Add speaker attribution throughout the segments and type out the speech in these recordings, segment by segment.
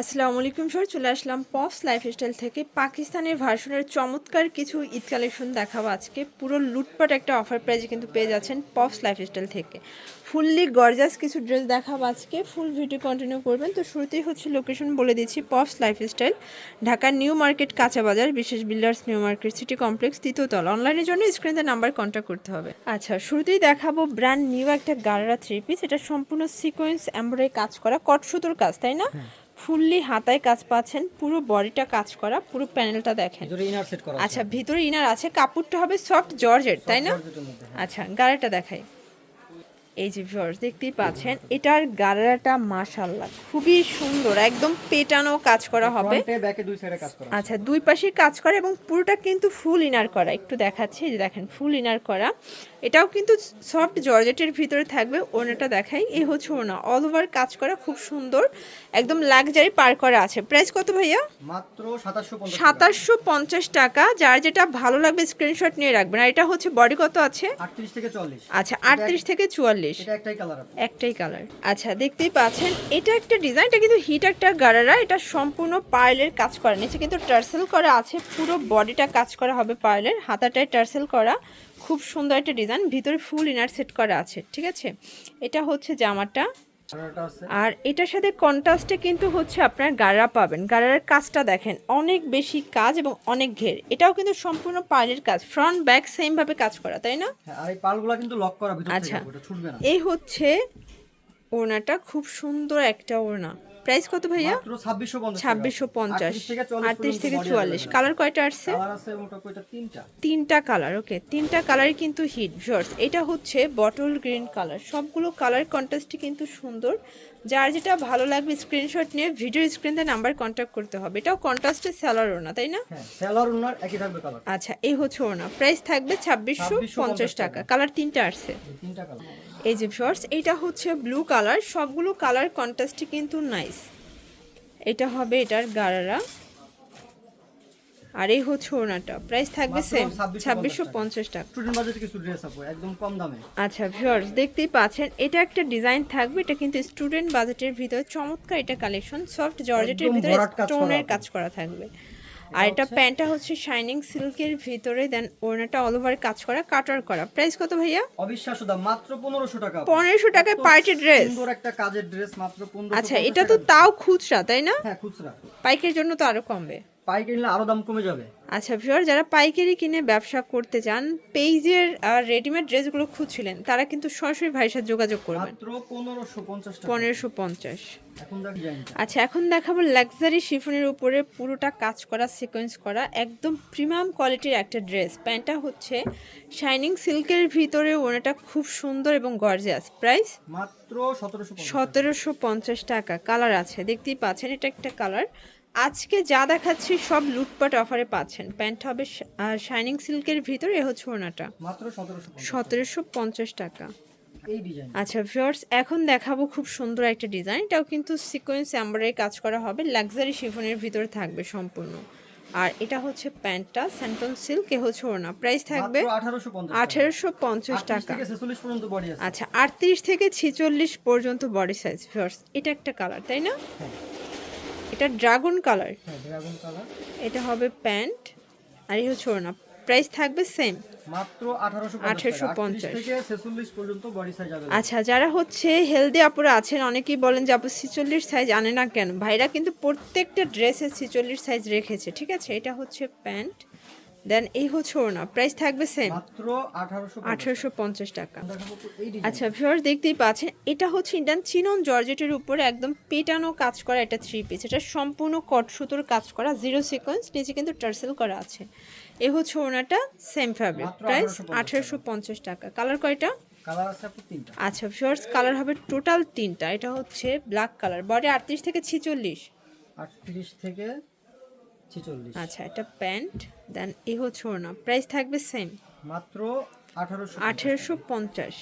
Speaker 1: আসসালামু আলাইকুম স্যার চলে আসলাম পপস লাইফস্টাইল থেকে। পাকিস্তানের ভার্সনের চমৎকার কিছু ঈদ কালেকশন দেখাবো আজকে। পুরো লুটপাট একটা অফার প্রাইজে কিন্তু পেয়ে যাচ্ছেন পপস লাইফস্টাইল থেকে। ফুললি গর্জাস কিছু ড্রেস দেখাবো আজকে। ফুল ভিডিও কন্টিনিউ করবেন। তো শুরুতেই হচ্ছে লোকেশন বলে দিচ্ছি পপস লাইফস্টাইল ঢাকার নিউ মার্কেট কাঁচা বাজার, বিশেষ builders new market city complex তৃতীয়তল অনলাইনের জন্য স্ক্রিনে নাম্বার কন্ট্যাক্ট করতে হবে। আচ্ছা শুরুতেই দেখাবো ব্র্যান্ড নিউ একটা গারারা থ্রি পিস এটা সম্পূর্ণ সিকোয়েন্স এমব্রয়ডারি কাজ করা, কট সুতোর কাজ, তাই না? ফুললি হাতায় কাজ পাচ্ছেন পুরো বডিটা কাজ করা পুরো প্যানেলটা দেখেন। আচ্ছা ভিতরে ইনার আছে কাপড়টা হবে সফট জর্জেট তাই না? আচ্ছা গাড়াটা দেখাই। এই যে ভিউয়ার্স দেখতেই পাচ্ছেন এটার গাড়াটা মাশাল্লাহ খুবই সুন্দর একদম পেটানো কাজ করা হবে। আচ্ছা দুই পাশে কাজ করে এবং পুরোটা কিন্তু ফুল ইনার করা একটু দেখাচ্ছি এই যে দেখেন ফুল ইনার করা। এটাও কিন্তু সফট জর্জেটের ভিতরে থাকবে ওনাটা দেখাই। এই হচ্ছে ওনা অল ওভার কাজ করা খুব সুন্দর। একদম লাক্সারি পার করা আছে। প্রাইস কত ভাইয়া?
Speaker 2: মাত্র 2750
Speaker 1: সাতাশশো পঞ্চাশ টাকা। যার যেটা ভালো লাগবে স্ক্রিনশট নিয়ে রাখবেন। আর এটা হচ্ছে বডি কত আছে?
Speaker 2: 38 থেকে 40
Speaker 1: আচ্ছা আটত্রিশ থেকে চুয়াল্লিশ।
Speaker 2: একটাই কালার আছে।
Speaker 1: একটাই কালার আচ্ছা দেখতেই পাচ্ছেন এটা একটা ডিজাইনটা কিন্তু হিট একটা গারারা এটা সম্পূর্ণ পার্লের কাজ করা। নিচে কিন্তু টার্সেল করা আছে পুরো বডিটা কাজ করা হবে পার্লের হাতাটায় টার্সেল করা। খুব সুন্দর একটা ডিজাইন ভিতরে ফুল ইনার সেট করা আছে ঠিক আছে? এটা হচ্ছে জামাটা। আর এটার সাথে কন্ট্রাস্টে কিন্তু হচ্ছে আপনার গাড়া পাবেন। গাড়ার কাজটা দেখেন অনেক বেশি কাজ এবং অনেক ঘের। এটাও কিন্তু সম্পূর্ণ পার্লের কাজ ফ্রন্ট ব্যাক সেম ভাবে কাজ করা তাই না?
Speaker 2: হ্যাঁ আর এই পালগুলো কিন্তু লক করা
Speaker 1: আচ্ছা। এই হচ্ছে ওড়নাটা খুব সুন্দর একটা ওড়না। প্রাইস কত ভাইয়া? ছাব্বিশশো পঞ্চাশ
Speaker 2: 38 থেকে 40
Speaker 1: আটত্রিশ থেকে চুয়াল্লিশ। কালার কয়টা আসছে?
Speaker 2: কালার তিনটা।
Speaker 1: কালার ওকে তিনটা কালারই কিন্তু হিট ভিউয়ার্স এটা হচ্ছে বটল গ্রিন কালার সবগুলো কালার কন্ট্রাস্টই কিন্তু সুন্দর। যার যেটা ভালো লাগবে স্ক্রিনশট নিয়ে ভিডিও স্ক্রিনে নাম্বার কন্ট্যাক্ট করতে হবে। এটাও কন্ট্রাস্টের স্যালার ওনা তাই না?
Speaker 2: সেলার উনার একই থাকবে কালার
Speaker 1: আচ্ছা এই হচ্ছে ওনা প্রাইস থাকবে ছাব্বিশশো পঞ্চাশ টাকা। কালার তিনটা আসছে।
Speaker 2: তিনটা কালার
Speaker 1: এই যে শর্টস এটা হচ্ছে ব্লু কালার সবগুলো কালার কন্ট্রাস্টই কিন্তু নাইস এটা হবে এটার গারারা। আর এই হচ্ছে ওনাটা প্রাইস থাকবে সেম
Speaker 2: 2650
Speaker 1: ছাব্বিশশো পঞ্চাশ টাকা।
Speaker 2: একদম কম দামে।
Speaker 1: আচ্ছা ভিউয়ার্স দেখতেই পাচ্ছেন এটা একটা ডিজাইন থাকবে এটা কিন্তু স্টুডেন্ট বাজেটের ভিতরে চমৎকার এটা কালেকশন সফট জর্জেটের ভিতরে স্টোনের কাজ করা থাকবে। আর এটা প্যান্টটা হচ্ছে শাইনিং সিল্কের ভিতরে দেন ওড়নাটা অল ওভার কাজ করা কাটার করা। প্রাইস কত ভাইয়া?
Speaker 2: অবিশ্বাস্য দাম মাত্র 1500 টাকা। আপু।
Speaker 1: পনেরোশো টাকায়
Speaker 2: এত
Speaker 1: পার্টি ড্রেস
Speaker 2: সুন্দর একটা কাজের ড্রেস মাত্র 1500
Speaker 1: আচ্ছা এটা তো তাও খুচরা তাই না?
Speaker 2: হ্যাঁ খুচরা।
Speaker 1: পাইকের জন্য তো আরও কমবে।
Speaker 2: পাইকারি নিলে আরও দাম কমে যাবে।
Speaker 1: আচ্ছা ভিউয়ার যারা পাইকারি কিনে ব্যবসা করতে চান পেজের আর রেডিমেড ড্রেসগুলো খুঁজছিলেন তারা কিন্তু সরাসরি ভাইয়ের সাথে যোগাযোগ করবেন।
Speaker 2: মাত্র 1550 টাকা।
Speaker 1: পনেরোশো পঞ্চাশ। আচ্ছা এখন দেখাবো লাক্সারি শিফনের উপরে পুরোটা কাজ করা সিকোয়েন্স করা একদম প্রিমিয়াম কোয়ালিটির একটা ড্রেস প্যান্টটা হচ্ছে শাইনিং সিল্কের ভিতরে ওনাটা খুব সুন্দর এবং গর্জিয়াস প্রাইস
Speaker 2: মাত্র 1750
Speaker 1: সতেরোশো পঞ্চাশ টাকা। কালার আছে দেখতেই পাচ্ছেন এটা একটা কালার আজকে যা দেখাচ্ছি সব লুটপাট অফারে পাচ্ছেন। প্যান্ট হবে শাইনিং সিল্কের ভিতরে এ হচ্ছে ওনাটা
Speaker 2: 1750
Speaker 1: সতেরোশো পঞ্চাশ। টাকা।
Speaker 2: এই ডিজাইন
Speaker 1: আচ্ছা ভিউয়ার্স এখন দেখাবো খুব সুন্দর একটা ডিজাইন এটাও কিন্তু সিকোয়েন্স এমব্রয়ডারি কাজ করা হবে। লাক্সারি শিফনের ভিতরে থাকবে সম্পূর্ণ। আর এটা হচ্ছে প্যান্টটা স্যান্টন সিল্ক এ হচ্ছে ওনা প্রাইস থাকবে
Speaker 2: মাত্র 1850
Speaker 1: আঠেরোশো পঞ্চাশ
Speaker 2: 38
Speaker 1: টাকা।
Speaker 2: থেকে 46 পর্যন্ত বডি আছে।
Speaker 1: আচ্ছা আটত্রিশ থেকে ছিচল্লিশ পর্যন্ত বডি সাইজ ভিউয়ার্স এটা একটা কালার তাই না?
Speaker 2: হ্যাঁ।
Speaker 1: এটা ড্রাগন কালার।
Speaker 2: হ্যাঁ ড্রাগন কালার।
Speaker 1: এটা হবে প্যান্ট আর এই হচ্ছে না প্রাইস থাকবে সেম।
Speaker 2: মাত্র 1850
Speaker 1: 1850
Speaker 2: থেকে 46 পর্যন্ত বডি সাইজ
Speaker 1: আচ্ছা যারা হচ্ছে হেলদি আপুরা আছেন অনেকেই বলেন যে আপু ছিচল্লিশ সাইজ আনে না কেন? ভাইরা কিন্তু প্রত্যেকটা ড্রেসে ছিচল্লিশ সাইজ রেখেছে ঠিক আছে? এটা হচ্ছে প্যান্ট। দেন এই হচ্ছে ওড়না। প্রাইস থাকবে সেম
Speaker 2: 1850
Speaker 1: পঞ্চাশ। টাকা। আচ্ছা ভিউয়ার্স দেখতেই পাচ্ছেন এটা হচ্ছে ইন্ডিয়ান চিনন জর্জেটের উপরে একদম পেটানো কাজ করা একটা থ্রি পিস এটা সম্পূর্ণ কট সুতোর কাজ করা জিরো সিকোয়েন্স নিচে কিন্তু টার্সেল করা আছে। এ হচ্ছে ওনাটা সেম ফ্যাব্রিক প্রাইস আঠারোশো পঞ্চাশ টাকা। কালার কয়টা? আচ্ছা ভিউয়ার্স কালার হবে টোটাল তিনটা। এটা হচ্ছে ব্ল্যাক কালার বডি আটত্রিশ থেকে ছিচল্লিশ।
Speaker 2: 38 থেকে 46
Speaker 1: আচ্ছা এটা প্যান্ট দেন এ হচ্ছে ওড়না প্রাইস থাকবে সেম।
Speaker 2: মাত্র 1800
Speaker 1: আঠেরোশো পঞ্চাশ।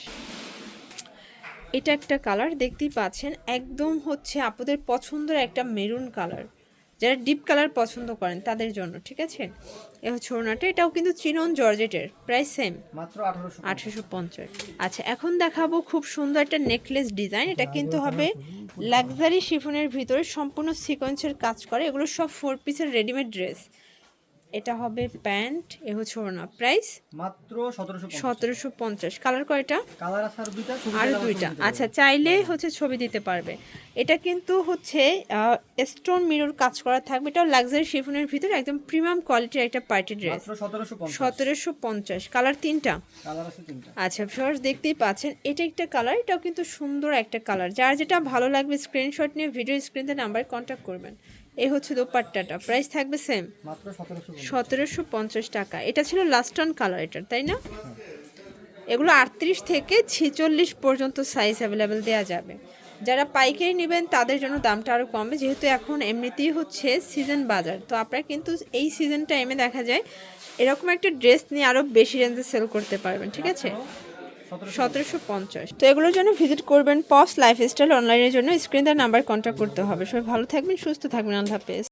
Speaker 1: এটা একটা কালার দেখতেই পাচ্ছেন একদম হচ্ছে আপনাদের পছন্দের একটা মেরুন কালার। যারা ডিপ কালার পছন্দ করেন তাদের জন্য ঠিক আছে? এ হচ্ছে ওড়নাটা এটাও কিন্তু চিনন জর্জেটের প্রায় সেম
Speaker 2: মাত্র আঠারোশো
Speaker 1: পঞ্চাশ। আচ্ছা এখন দেখাবো খুব সুন্দর একটা নেকলেস ডিজাইন এটা কিন্তু হবে লাক্সারি শিফনের ভিতরে সম্পূর্ণ সিকোয়েন্সের কাজ করে এগুলো সব ফোর পিসের রেডিমেড ড্রেস এটা হবে প্যান্ট এ হচ্ছে ওড়না। প্রাইস?
Speaker 2: মাত্র সতেরোশো
Speaker 1: পঞ্চাশ। কালার কয়টা?
Speaker 2: কালার আছে আর দুইটা
Speaker 1: আর দুইটা। আচ্ছা চাইলে হচ্ছে ছবি দিতে পারবে। এটা কিন্তু হচ্ছে স্টোন মিরর কাজ করা থাকবে। এটা লাক্সারি শিফনের ভিতরে একদম প্রিমিয়াম কোয়ালিটির একটা পার্টি ড্রেস
Speaker 2: মাত্র সতেরোশো পঞ্চাশ।
Speaker 1: কালার তিনটা?
Speaker 2: কালার আছে তিনটা।
Speaker 1: আচ্ছা ফার্স্ট দেখতেই পাচ্ছেন এটা একটা কালার এটাও কিন্তু সুন্দর একটা কালার। যার যেটা ভালো লাগবে স্ক্রিনশট নিয়ে ভিডিও স্ক্রিনতে নাম্বারে কন্ট্যাক্ট করবেন। এই হচ্ছে দোপাট্টাটা। প্রাইস থাকবে সেম
Speaker 2: সতেরোশো পঞ্চাশ।
Speaker 1: টাকা। এটা ছিল লাস্ট অন কালার এটার তাই না? এগুলো আটত্রিশ থেকে ছেচল্লিশ পর্যন্ত সাইজ অ্যাভেলেবেল দেওয়া যাবে। যারা পাইকারি নেবেন তাদের জন্য দামটা আরও কমবে। যেহেতু এখন এমনিতেই হচ্ছে সিজন বাজার তো আপনারা কিন্তু এই সিজন টাইমে দেখা যায় এরকম একটা ড্রেস নিয়ে আরও বেশি রেঞ্জে সেল করতে পারবেন ঠিক আছে? সতেরোশো পঞ্চাশ। তো এগুলোর জন্য ভিজিট করবেন পস লাইফস্টাইল অনলাইনের জন্য। স্ক্রিন নাম্বার কন্ট্যাক্ট করতে হবে। সবাই ভালো থাকবেন, সুস্থ থাকবেন। আল্লাহ হাফেজ।